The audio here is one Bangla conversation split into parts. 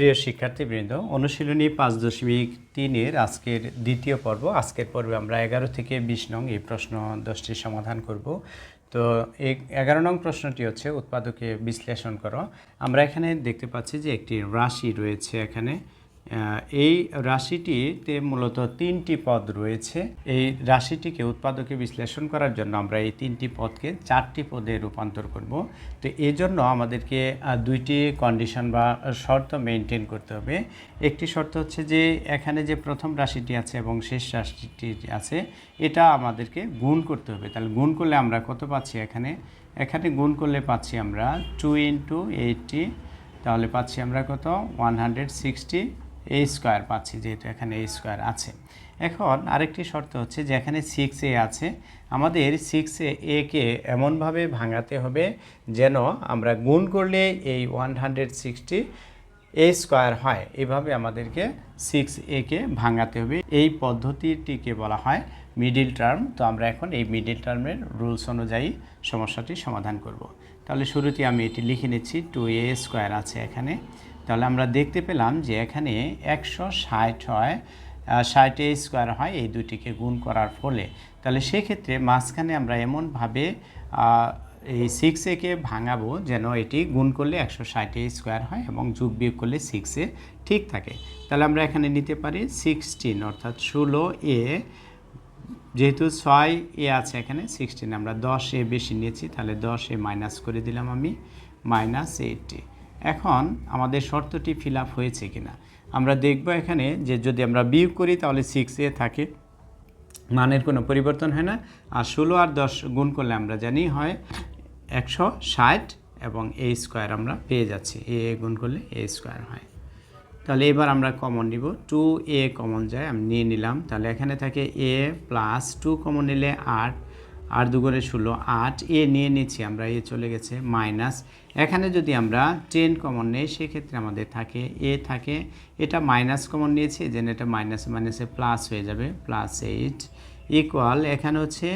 প্রিয় শিক্ষার্থীবৃন্দ, অনুশীলনী পাঁচ দশমিক তিনের আজকের দ্বিতীয় পর্ব। আজকের পর্বে আমরা এগারো থেকে বিশ নং এই প্রশ্ন দশটির সমাধান করব। তো এই এগারো নং প্রশ্নটি হচ্ছে উৎপাদকে বিশ্লেষণ করো। আমরা এখানে দেখতে পাচ্ছি যে একটি রাশি রয়েছে এখানে। এই রাশিটিতে মূলত তিনটি পদ রয়েছে। এই রাশিটিকে উৎপাদকে বিশ্লেষণ করার জন্য আমরা এই তিনটি পদকে চারটি পদে রূপান্তর করব। তো এই জন্য আমাদেরকে দুইটি কন্ডিশন বা শর্ত মেনটেন করতে হবে। একটি শর্ত হচ্ছে যে, এখানে যে প্রথম রাশিটি আছে এবং শেষ রাশিটি আছে, এটা আমাদেরকে গুণ করতে হবে। তাহলে গুণ করলে আমরা কত পাচ্ছি এখানে? এখানে গুণ করলে পাচ্ছি আমরা টু ইন্টু এইটটি তাহলে পাচ্ছি আমরা কত? One hundred sixty A square পাচ্ছি যেহেতু এখানে এ স্কোয়ার আছে। এখন আরেকটি শর্ত হচ্ছে যে এখানে সিক্স এ আছে। আমাদের সিক্স এ কে এমনভাবে ভাঙাতে হবে যেন আমরা গুণ করলে এই one hundred sixty A square হয়। এভাবে আমাদেরকে সিক্স এ কে ভাঙাতে হবে। এই পদ্ধতিটিকে বলা হয় মিডিল টার্ম তো আমরা এখন এই মিডিল টার্মের রুলস অনুযায়ী সমস্যাটি সমাধান করব। তাহলে শুরুতে আমি এটি লিখে নিচ্ছি। টু এ স্কোয়ার আছে এখানে। তাহলে আমরা দেখতে পেলাম যে এখানে একশো ষাট হয় ষাট স্কোয়ার হয় এই দুটিকে গুণ করার ফলে। তাহলে সেক্ষেত্রে মাঝখানে আমরা এমনভাবে এই সিক্স একে ভাঙাবো যেন এটি গুণ করলে একশো ষাট স্কোয়ার হয় এবং যোগ বিয়োগ করলে সিক্সে ঠিক থাকে। তাহলে আমরা এখানে নিতে পারি সিক্সটিন অর্থাৎ ষোলো এ, যেহেতু ছয় এ আছে এখানে সিক্সটিন আমরা দশ এ বেশি নিয়েছি, তাহলে দশ এ মাইনাস করে দিলাম আমি মাইনাস এইটটি এখন আমাদের শর্তটি ফিল আপ হয়েছে কিনা। আমরা দেখব এখানে যে যদি আমরা বিয়োগ করি তাহলে সিক্স এ থাকে। মানের কোনো পরিবর্তন হয় না। আর ষোলো আর দশ গুণ করলে আমরা জানি হয় একশো ষাট এবং এ স্কোয়ার আমরা পেয়ে যাচ্ছি। এ গুণ করলে এ স্কোয়ার হয়। তাহলে এবার আমরা কমন নিব। টু এ কমন যায়, আমি নিয়ে নিলাম। তাহলে এখানে থাকে এ প্লাস টু কমন নিলে আট। আট দুগুণে ষোলো, আট, এ নিয়ে নিচ্ছি আমরা, এ চলে গেছে মাইনাস। এখানে যদি আমরা টেন কমন নেই, সেক্ষেত্রে আমাদের থাকে, এ থাকে, এটা মাইনাস কমন নিয়েছি যেন এটা মাইনাস মাইনাসে প্লাস হয়ে যাবে প্লাস এইট ইকুয়াল এখানে হচ্ছে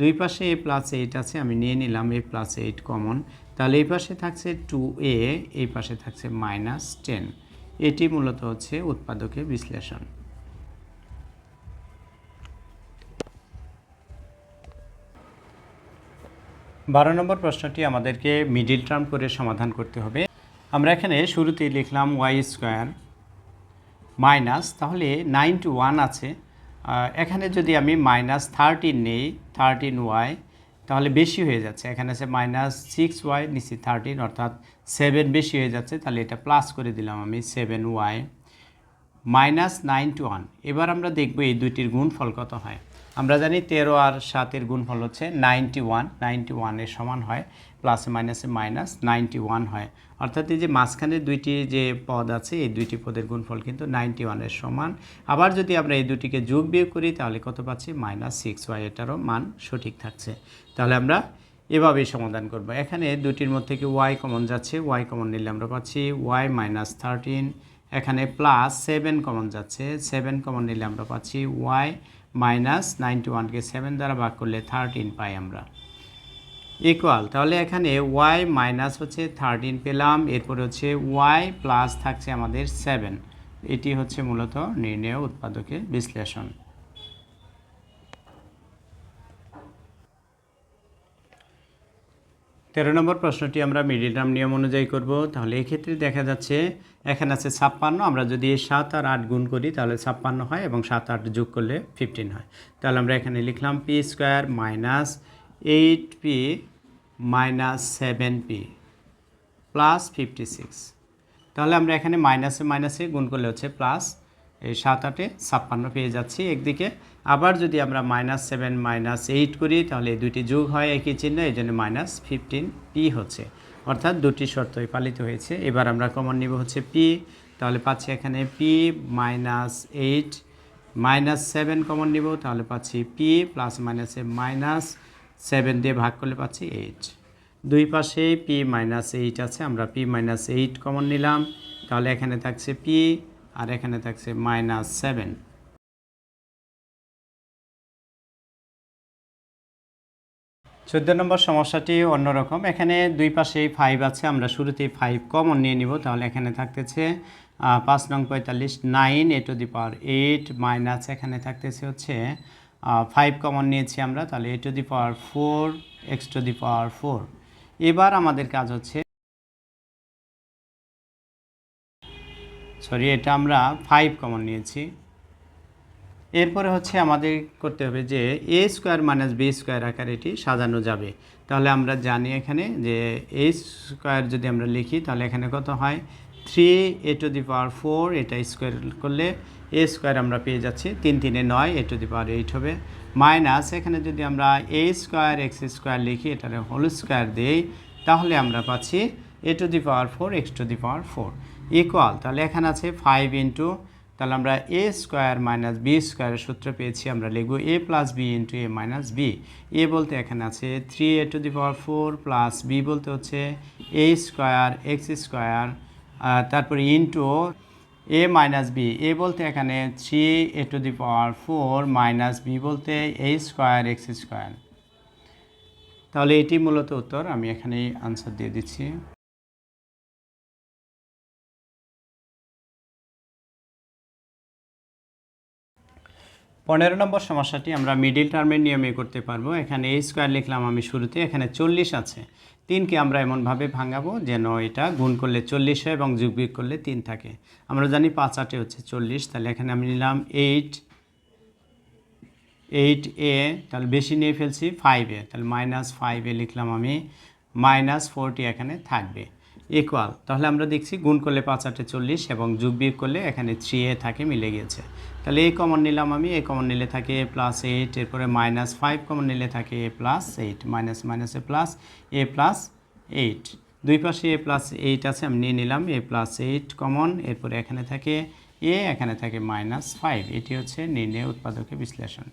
দুই পাশে এ প্লাস এইট আছে, আমি নিয়ে নিলাম, এ প্লাস এইট কমন তাহলে এই পাশে থাকছে টু এ এই পাশে থাকছে মাইনাস টেন এটি মূলত হচ্ছে উৎপাদকের বিশ্লেষণ। বারো নম্বর প্রশ্নটি আমাদেরকে মিডিল টার্ম করে সমাধান করতে হবে। আমরা এখানে শুরুতেই লিখলাম ওয়াই স্কোয়ার মাইনাস তাহলে নাইন টু ওয়ান আছে। এখানে যদি আমি মাইনাস থার্টিন নেই থার্টিন ওয়াই তাহলে বেশি হয়ে যাচ্ছে। এখানে আছে মাইনাস সিক্স ওয়াই নিচে থার্টিন অর্থাৎ সেভেন বেশি হয়ে যাচ্ছে। তাহলে এটা প্লাস করে দিলাম আমি seven Y minus nine two one এবার আমরা দেখব এই দুইটির গুণফল কত হয়। আমরা জানি তেরো আর সাতের গুণফল হচ্ছে নাইনটি ওয়ান নাইনটি ওয়ানের সমান হয় প্লাসে মাইনাসে মাইনাস নাইনটি ওয়ান হয়। অর্থাৎ এই যে মাঝখানে দুইটি যে পদ আছে, এই দুইটি পদের গুণফল কিন্তু নাইনটি ওয়ানের সমান। আবার যদি আমরা এই দুটিকে যোগ বিয়োগ করি, তাহলে কত পাচ্ছি? মাইনাস সিক্স ওয়াই এটারও মান সঠিক থাকছে। তাহলে আমরা এভাবেই সমাধান করব। এখানে দুটির মধ্যে থেকে ওয়াই কমন যাচ্ছে? ওয়াই কমন নিলে আমরা পাচ্ছি ওয়াই মাইনাস থার্টিন এখানে প্লাস সেভেন কমন যাচ্ছে। সেভেন কমন নিলে আমরা পাচ্ছি ওয়াই মাইনাস নাইনটি ওয়ানকে সেভেন দ্বারা ভাগ করলে থার্টিন পাই আমরা। ইকুয়াল তাহলে এখানে ওয়াই মাইনাস হচ্ছে থার্টিন পেলাম, এরপরে হচ্ছে ওয়াই প্লাস থাকছে আমাদের সেভেন এটি হচ্ছে মূলত নির্ণয় উৎপাদকের বিশ্লেষণ। তেরো নম্বর প্রশ্নটি আমরা মিডিল টার্ম নিয়ম অনুযায়ী করব। তাহলে এক্ষেত্রে দেখা যাচ্ছে এখানে আছে ছাপ্পান্ন, আমরা যদি সাত আর আট গুণ করি তাহলে ছাপ্পান্ন হয় এবং সাত আট যোগ করলে ফিফটিন হয়। তাহলে আমরা এখানে লিখলাম P square minus eight P minus seven P plus fifty six তাহলে আমরা এখানে মাইনাসে মাইনাসে গুণ করলে হচ্ছে প্লাস এই সাত আটে ছাপ্পান্ন পেয়ে যাচ্ছি একদিকে। আবার যদি আমরা মাইনাস সেভেন মাইনাস এইট করি, তাহলে দুটি যোগ হয় একই চিহ্ন, এই জন্য মাইনাস ফিফটিন পি হচ্ছে। অর্থাৎ দুটি শর্তই পালিত হয়েছে। এবার আমরা কমন নিব হচ্ছে পি তাহলে পাচ্ছি এখানে P minus eight minus seven common নিব, তাহলে পাচ্ছি পি প্লাস মাইনাসে মাইনাস সেভেন দিয়ে ভাগ করলে পাচ্ছি এইট দুই পাশে পি মাইনাস এইট আছে, আমরা পি মাইনাস এইট কমন নিলাম। তাহলে এখানে থাকছে পি আর এখানে থাকছে মাইনাস সেভেন চোদ্দ নম্বর সমস্যাটি অন্যরকম। এখানে দুই পাশেই ফাইভ আছে, আমরা শুরুতেই ফাইভ কমন নিয়ে নিব। তাহলে এখানে থাকতেছে পাঁচ নং পঁয়তাল্লিশ nine A to the power eight minus এখানে থাকতেছে হচ্ছে ফাইভ কমন নিয়েছি আমরা। তাহলে A to the power four X to the power four এবার আমাদের কাজ হচ্ছে সরি এটা আমরা ফাইভ কমন নিয়েছি। এরপরে হচ্ছে আমাদের করতে হবে যে A square minus B square আকারে এটি সাজানো যাবে। তাহলে আমরা জানি এখানে যে এ স্কোয়ার যদি আমরা লিখি, তাহলে এখানে কত হয়? Three A to the power four এটা স্কোয়ার করলে এ স্কোয়ার আমরা পেয়ে যাচ্ছি। তিন তিনে নয় A to the power eight হবে। মাইনাস এখানে যদি আমরা এ স্কোয়ার এক্স স্কোয়ার লিখি, এটার হোল স্কোয়ার দিই, তাহলে আমরা পাচ্ছি A to the power four X to the power four equal তাহলে এখানে আছে ফাইভ ইন্টু তাহলে আমরা এ স্কোয়ার মাইনাস বি স্কোয়ারের সূত্র পেয়েছি, আমরা লিখব A plus B into A minus B A বলতে এখানে আছে three A to the power four plus B বলতে হচ্ছে এ স্কোয়ার এক্স স্কোয়ার তারপরে into A minus B A বলতে এখানে three A to the power four minus B বলতে এ স্কোয়ার এক্স স্কোয়ার তাহলে এটি মূলত উত্তর, আমি এখানেই আনসার দিয়ে দিচ্ছি। পনেরো নম্বর সমস্যাটি আমরা মিডিল টার্মের নিয়মে করতে পারব। এখানে এই স্কোয়ার লিখলাম আমি শুরুতে, এখানে চল্লিশ আছে। তিনকে আমরা এমনভাবে ভাঙাবো যেন এটা গুণ করলে চল্লিশ হয় এবং যোগ বিয়োগ করলে তিন থাকে। আমরা জানি পাঁচ আটে হচ্ছে চল্লিশ, তাহলে এখানে আমি নিলাম এইট এইট এ তাহলে বেশি নিয়ে ফেলছি ফাইভ এ, তাহলে মাইনাস ফাইভ এ লিখলাম আমি মাইনাস ফোরটি এখানে থাকবে। ইকুয়াল তাহলে আমরা দেখছি গুণ করলে পাঁচ, আটে চল্লিশ এবং যোগ বিয়োগ করলে এখানে থ্রি এ থাকে, মিলে গিয়েছে তাহলে এ কমন নিলাম আমি এ কমন নিলে থাকে এ প্লাস এইট এরপরে মাইনাস ফাইভ কমন নিলে থাকে A plus eight minus minus A plus A plus eight দুই পাশে এ প্লাস এইট আছে, আমি নিয়ে নিলাম এ প্লাস এইট কমন এরপরে এখানে থাকে এ এখানে থাকে মাইনাস ফাইভ এটি হচ্ছে নির্ণয় উৎপাদকের বিশ্লেষণ।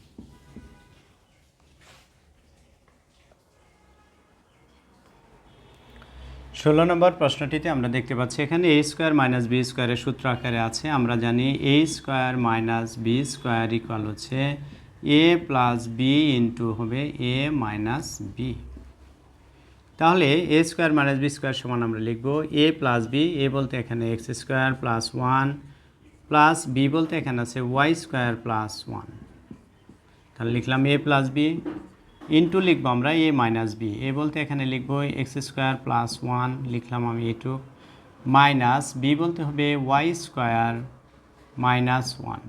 ষোলো নম্বর প্রশ্নটিতে আমরা দেখতে পাচ্ছি, এখানে এ স্কোয়ার মাইনাস বি স্কোয়ারের সূত্র আকারে আছে। আমরা জানি A square minus B square equal হচ্ছে এ প্লাস বি ইন্টু হবে এ মাইনাস বি তাহলে A square minus B square সমান আমরা লিখব এ প্লাস বি এ বলতে এখানে X square plus one plus B বলতে এখানে আছে ওয়াই স্কোয়ার প্লাস ওয়ান তাহলে লিখলাম এ প্লাস বি ইন্টু লিখব আমরা এ মাইনাস বি এ বলতে এখানে লিখব এক্স স্কোয়ার প্লাস ওয়ান লিখলাম আমি এটু মাইনাস বি বলতে হবে Y square minus one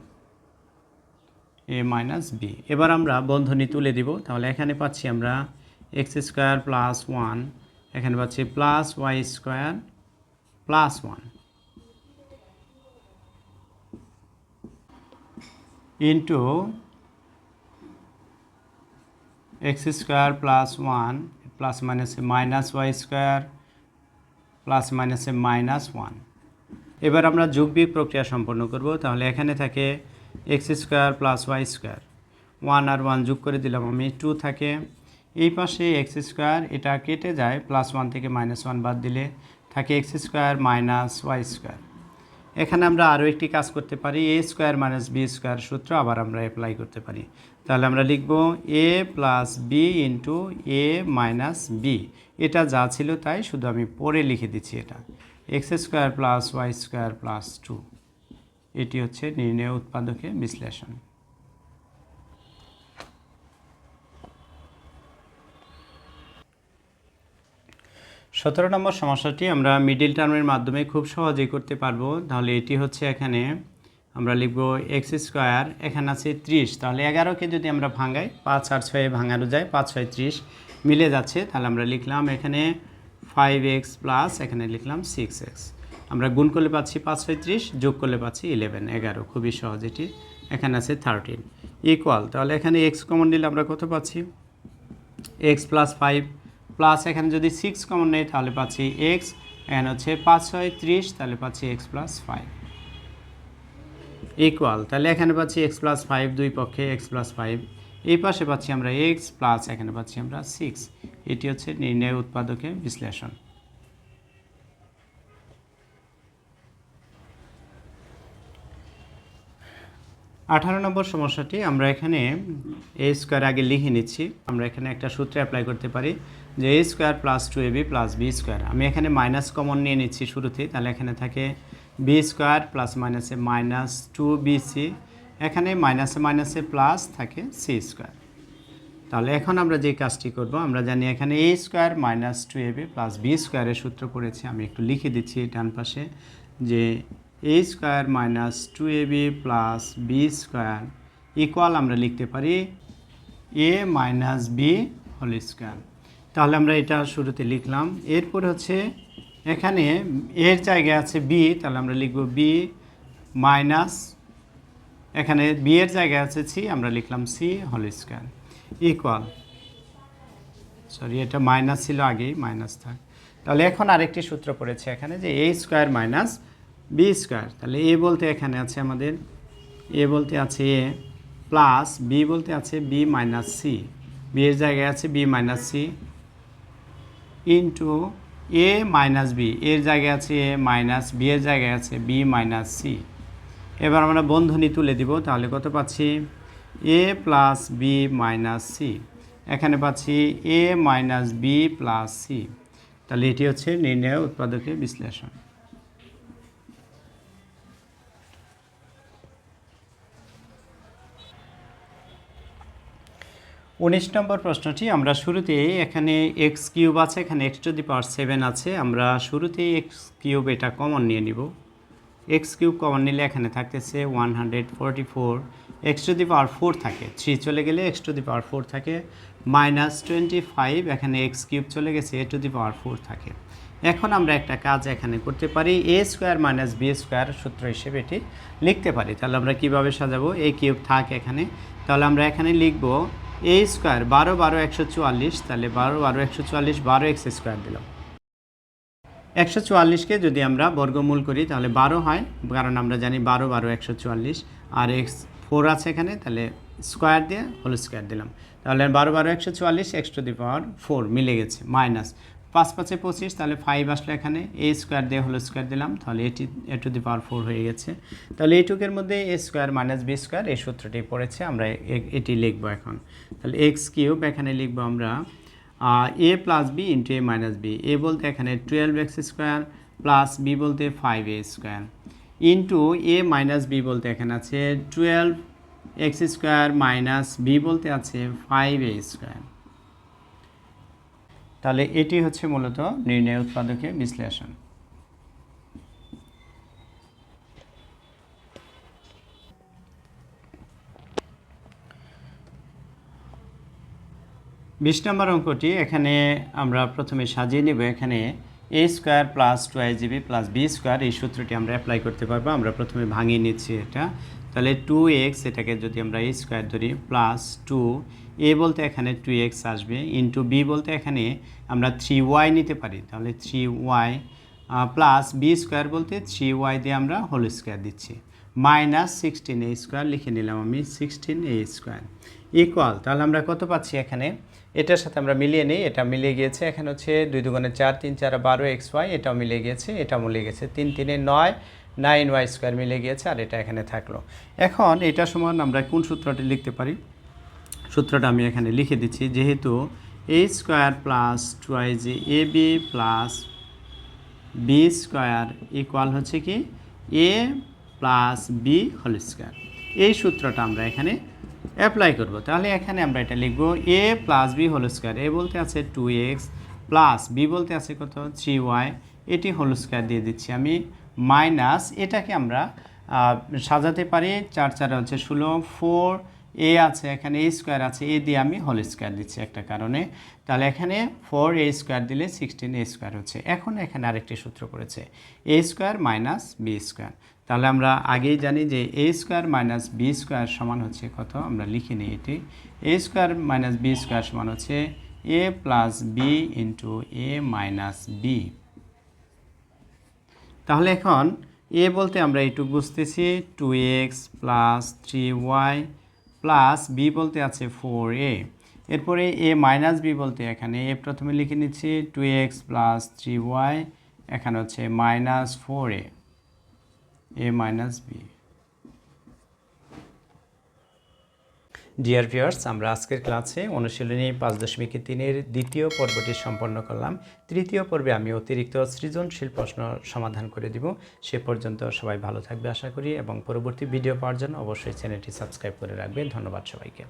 A minus B এবার আমরা বন্ধনী তুলে দিব, তাহলে এখানে পাচ্ছি আমরা এক্স স্কোয়ার প্লাস ওয়ান এখানে পাচ্ছি plus Y square plus one into X square plus one plus মাইনাসে মাইনাস ওয়াই স্কোয়ার প্লাস মাইনাসে মাইনাস ওয়ান এবার আমরা যোগ প্রক্রিয়া সম্পন্ন করব। তাহলে এখানে থাকে X square plus Y square one আর ওয়ান যোগ করে দিলাম আমি টু থাকে। এই পাশে এক্স স্কোয়ার এটা কেটে যায় প্লাস ওয়ান থেকে মাইনাস ওয়ান বাদ দিলে, থাকে X square minus Y square এখানে আমরা আরও একটি কাজ করতে পারি A square minus B square সূত্র আবার আমরা অ্যাপ্লাই করতে পারি। তাহলে আমরা লিখব A plus B into A minus B এটা যা ছিল তাই শুধু আমি পরে লিখে দিচ্ছি এটা। X square plus Y square plus two এটি হচ্ছে নির্ণয় উৎপাদকে বিশ্লেষণ। সতেরো নম্বর সমস্যাটি আমরা মিডিল টার্মের মাধ্যমে খুব সহজেই করতে পারব। তাহলে এটি হচ্ছে এখানে আমরা লিখব এক্স স্কোয়ার এখানে আছে ত্রিশ। তাহলে এগারোকে যদি আমরা ভাঙাই, পাঁচ আর ছয়ে ভাঙানো যায়, পাঁচ ছয় ত্রিশ মিলে যাচ্ছে। তাহলে আমরা লিখলাম এখানে ফাইভ এক্স প্লাস এখানে লিখলাম সিক্স এক্স আমরা গুণ করলে পাচ্ছি পাঁচ ছয় ত্রিশ, যোগ করলে পাচ্ছি ইলেভেন এগারো। খুবই সহজ এটি। এখানে আছে থার্টিন ইকুয়াল তাহলে এখানে এক্স কমন নিলে আমরা কত পাচ্ছি? এক্স প্লাস ফাইভ প্লাস এখানে যদি সিক্স কমন নেই, তাহলে পাচ্ছি এক্স এখানে হচ্ছে পাঁচ ছয় ত্রিশ, তাহলে পাচ্ছি এক্স প্লাস ফাইভ ইকুয়াল তাহলে এখানে পাচ্ছি এক্স প্লাস ফাইভ দুই পক্ষে এক্স প্লাস ফাইভ এই পাশে পাচ্ছি আমরা এক্স প্লাস এখানে পাচ্ছি আমরা সিক্স এটি হচ্ছে নির্ণয় উৎপাদকে বিশ্লেষণ। আঠারো নম্বর সমস্যাটি, আমরা এখানে এ স্কোয়ার আগে লিখে নিচ্ছি। আমরা এখানে একটা সূত্রে অ্যাপ্লাই করতে পারি। যে A square plus two A B plus B square আমি এখানে মাইনাস কমন নিয়ে নিচ্ছি শুরুতেই তাহলে এখানে থাকে বি স্কোয়ার প্লাস মাইনাসে মাইনাস টু বি সি এখানে মাইনাসে মাইনাসে প্লাস থাকে সি স্কোয়ার তাহলে এখন আমরা যে কাজটি করব, আমরা জানি এখানে A square minus two A B plus B স্কোয়ারের সূত্র পড়েছি আমি একটু লিখে দিচ্ছি ডান পাশে যে A square minus two A B plus B square equal আমরা লিখতে পারি A minus B whole square তাহলে আমরা এটা শুরুতে লিখলাম। এরপর হচ্ছে এখানে এর জায়গায় আছে বি তাহলে আমরা লিখব বি মাইনাস এখানে বি এর জায়গায় আছে সি আমরা লিখলাম C whole square equal sorry এটা মাইনাস ছিল আগেই মাইনাস থাক। তাহলে এখন আরেকটি সূত্র পড়েছে এখানে যে A square minus B square তাহলে এ বলতে এখানে আছে আমাদের এ বলতে আছে এ প্লাস বি বলতে আছে বি মাইনাস সি বি এর জায়গায় আছে B minus C into A minus B এর জায়গায় আছে এ মাইনাস বি এর জায়গায় আছে বি মাইনাস সি এবার আমরা বন্ধনী তুলে দিব, তাহলে কত পাচ্ছি? A plus B minus C এখানে পাচ্ছি A minus B plus C তাহলে এটি হচ্ছে নির্ণয় উৎপাদকের বিশ্লেষণ। উনিশ নম্বর প্রশ্নটি, আমরা শুরুতেই এখানে এক্স কিউব আছে, এখানে X to the power seven আছে, আমরা শুরুতেই এক্স কিউব এটা কমন নিয়ে নিব। এক্স কিউব কমন নিলে এখানে থাকতেছে one hundred forty four X to the power four থাকে থ্রি চলে গেলে X to the power four থাকে মাইনাস টোয়েন্টি ফাইভ এখানে এক্স কিউব চলে গেছে এ টু দি পাওয়ার ফোর থাকে। এখন আমরা একটা কাজ এখানে করতে পারি A square minus B square সূত্র হিসেবে এটি লিখতে পারি। তাহলে আমরা কীভাবে সাজাবো? এ কিউব থাক এখানে। তাহলে আমরা এখানে লিখব এ স্কোয়ার বারো বারো একশো চুয়াল্লিশ, তাহলে বারো বারো একশো চুয়াল্লিশ, বারো এক্স স্কোয়ার দিলাম। একশো চুয়াল্লিশকে যদি আমরা বর্গমূল করি, তাহলে বারো হয়, কারণ আমরা জানি বারো বারো একশো চুয়াল্লিশ, আর এক্স ফোর আছে এখানে, তাহলে স্কোয়ার দিয়ে হোল স্কোয়ার দিলাম। তাহলে বারো বারো একশো চুয়াল্লিশ, X to the power four মিলে গেছে, মাইনাস। পাঁচ পাঁচে পঁচিশ, তাহলে ফাইভ আসলে এখানে। এ স্কোয়ার দিয়ে হোল স্কোয়ার দিলাম, তাহলে এটি এ টু দি পাওয়ার ফোর হয়ে গেছে। তাহলে এইটুকের মধ্যে A square minus B square এই সূত্রটি পড়েছে, আমরা এটি লিখব এখন। তাহলে এক্স কিউব এখানে লিখব আমরা A plus B into A minus B A বলতে এখানে twelve X square plus B বলতে five A square into A minus B বলতে এখানে আছে twelve X square minus B বলতে আছে ফাইভ এ স্কোয়ার তাহলে এটি হচ্ছে মূলত নির্ণয় উৎপাদকের বিশ্লেষণ। বিশ নম্বর অঙ্কটি এখানে আমরা প্রথমে সাজিয়ে নেব। এখানে A square plus two I GB plus B square এই সূত্রটি আমরা অ্যাপ্লাই করতে পারব। আমরা প্রথমে ভাঙিয়ে নিচ্ছি এটা। তাহলে টু এক্স এটাকে যদি আমরা এ স্কোয়ার ধরি প্লাস টু এ বলতে এখানে টু এক্স আসবে ইন্টু বি বলতে এখানে আমরা থ্রি ওয়াই নিতে পারি। তাহলে three Y plus B square বলতে থ্রি ওয়াই দিয়ে আমরা হোল স্কোয়ার দিচ্ছি। মাইনাস সিক্সটিন এ স্কোয়ার লিখে নিলাম আমি সিক্সটিন এ স্কোয়ার ইকুয়াল তাহলে আমরা কত পাচ্ছি এখানে? এটার সাথে আমরা মিলিয়ে নিই, এটা মিলিয়ে গিয়েছে এখানে হচ্ছে দুই দুগুণে চার, তিন, চার, বারো এক্স ওয়াই এটাও মিলিয়ে গিয়েছে, এটাও মিলিয়ে গেছে তিন, তিনে নয় নাইন ওয়াই স্কোয়ার মিলে গিয়েছে আর এটা এখানে থাকল। এখন এটা সমান আমরা কোন সূত্রটি লিখতে পারি? সূত্রটা আমি এখানে লিখে দিচ্ছি, যেহেতু A square plus twice A B plus B square equal হচ্ছে কি? A plus B whole square. এই সূত্রটা আমরা এখানে অ্যাপ্লাই করব। তাহলে এখানে আমরা এটা লিখব, A plus B whole square. A বলতে আছে টু এক্স প্লাস বি বলতে আছে কত? Three Y. এটি হোল স্কোয়ার দিয়ে দিচ্ছি আমি। মাইনাস এটাকে আমরা সাজাতে পারি। চার চার হচ্ছে ষোলো ফোর এ আছে, এখানে এ স্কোয়ার আছে এ দিয়ে আমি হোল স্কোয়ার দিচ্ছি একটা কারণে। তাহলে এখানে ফোর এ স্কোয়ার দিলে সিক্সটিন এ স্কোয়ার হচ্ছে। এখন এখানে আরেকটি সূত্র করেছে A square minus B square তাহলে আমরা আগেই জানি যে A square minus B square সমান হচ্ছে কত? আমরা লিখে নিই এটি। A square minus B square সমান হচ্ছে A plus B into A minus B তাহলে এখন এ বলতে আমরা এইটুকু বুঝতেছি two X plus three Y plus B বলতে আছে ফোর এ এরপরে এ মাইনাস বি বলতে এখানে, এ প্রথমে লিখে নিচ্ছি two X plus three Y এখানে হচ্ছে minus four A A minus B dear viewers আমরা আজকের ক্লাসে অনুশীলনী পাঁচ দশমিক তিনের দ্বিতীয় পর্বটি সম্পন্ন করলাম। তৃতীয় পর্বে আমি অতিরিক্ত সৃজনশীল প্রশ্ন সমাধান করে দিব। সে পর্যন্ত সবাই ভালো থাকবে আশা করি এবং পরবর্তী ভিডিও পাওয়ার জন্য অবশ্যই চ্যানেলটি সাবস্ক্রাইব করে রাখবেন। ধন্যবাদ সবাইকে।